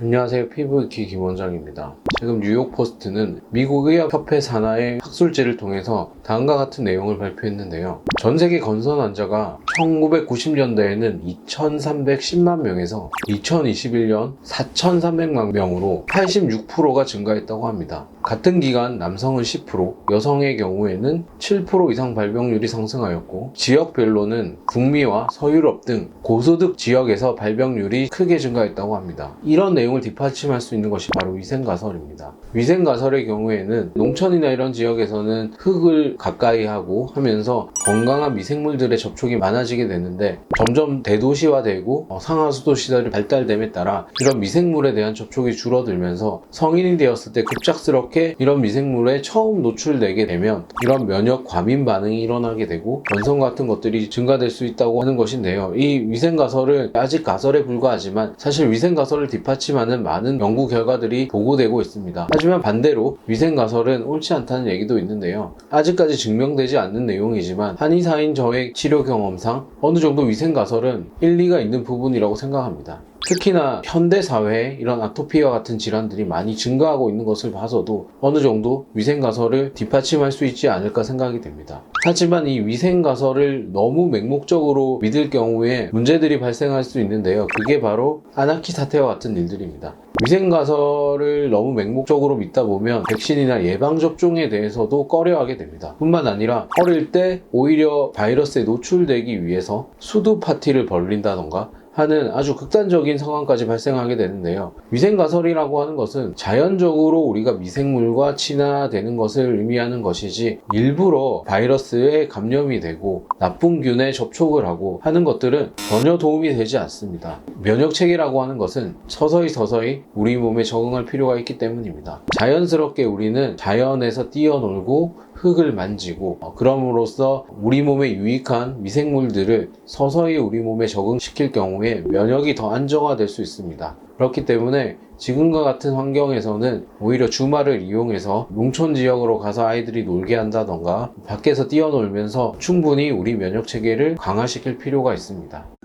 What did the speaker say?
안녕하세요. 피부이키 김원장입니다. 지금 뉴욕 포스트는 미국 의학협회 산하의 학술지를 통해서 다음과 같은 내용을 발표했는데요. 전 세계 건선 환자가 1990년대에는 2,310만 명에서 2021년 4,300만 명으로 86%가 증가했다고 합니다. 같은 기간 남성은 10%, 여성의 경우에는 7% 이상 발병률이 상승하였고 지역별로는 북미와 서유럽 등 고소득 지역에서 발병률이 크게 증가했다고 합니다. 이런 내용을 뒷받침할 수 있는 것이 바로 위생가설입니다. 위생가설의 경우에는 농촌이나 이런 지역에서는 흙을 가까이 하고 하면서 건강한 미생물들의 접촉이 많아지게 되는데 점점 대도시화되고 어, 상하수도 시설이 발달됨에 따라 이런 미생물에 대한 접촉이 줄어들면서 성인이 되었을 때 급작스럽게 이런 미생물에 처음 노출되게 되면 이런 면역 과민 반응이 일어나게 되고 원성 같은 것들이 증가될 수 있다고 하는 것인데요. 이 위생 가설은 아직 가설에 불과하지만 사실 위생 가설을 뒷받침하는 많은 연구 결과들이 보고되고 있습니다. 하지만 반대로 위생 가설은 옳지 않다는 얘기도 있는데요. 아직까지 증명되지 않는 내용이지만 한의사인 저의 치료 경험상 어느 정도 위생 가설은 일리가 있는 부분이라고 생각합니다. 특히나 현대 사회에 이런 아토피와 같은 질환들이 많이 증가하고 있는 것을 봐서도 어느 정도 위생 가설을 뒷받침할 수 있지 않을까 생각이 됩니다. 하지만 이 위생 가설을 너무 맹목적으로 믿을 경우에 문제들이 발생할 수 있는데요. 그게 바로 아나키 사태와 같은 일들입니다. 위생 가설을 너무 맹목적으로 믿다 보면 백신이나 예방 접종에 대해서도 꺼려하게 됩니다. 뿐만 아니라 어릴 때 오히려 바이러스에 노출되기 위해서 수두 파티를 벌린다던가 하는 아주 극단적인 상황까지 발생하게 되는데요. 위생가설이라고 하는 것은 자연적으로 우리가 미생물과 친화되는 것을 의미하는 것이지 일부러 바이러스에 감염이 되고 나쁜 균에 접촉을 하고 하는 것들은 전혀 도움이 되지 않습니다. 면역체계라고 하는 것은 서서히 서서히 우리 몸에 적응할 필요가 있기 때문입니다. 자연스럽게 우리는 자연에서 뛰어놀고 흙을 만지고 어, 그럼으로써 우리 몸에 유익한 미생물들을 서서히 우리 몸에 적응시킬 경우에 면역이 더 안정화될 수 있습니다. 그렇기 때문에 지금과 같은 환경에서는 오히려 주말을 이용해서 농촌 지역으로 가서 아이들이 놀게 한다던가 밖에서 뛰어놀면서 충분히 우리 면역 체계를 강화시킬 필요가 있습니다.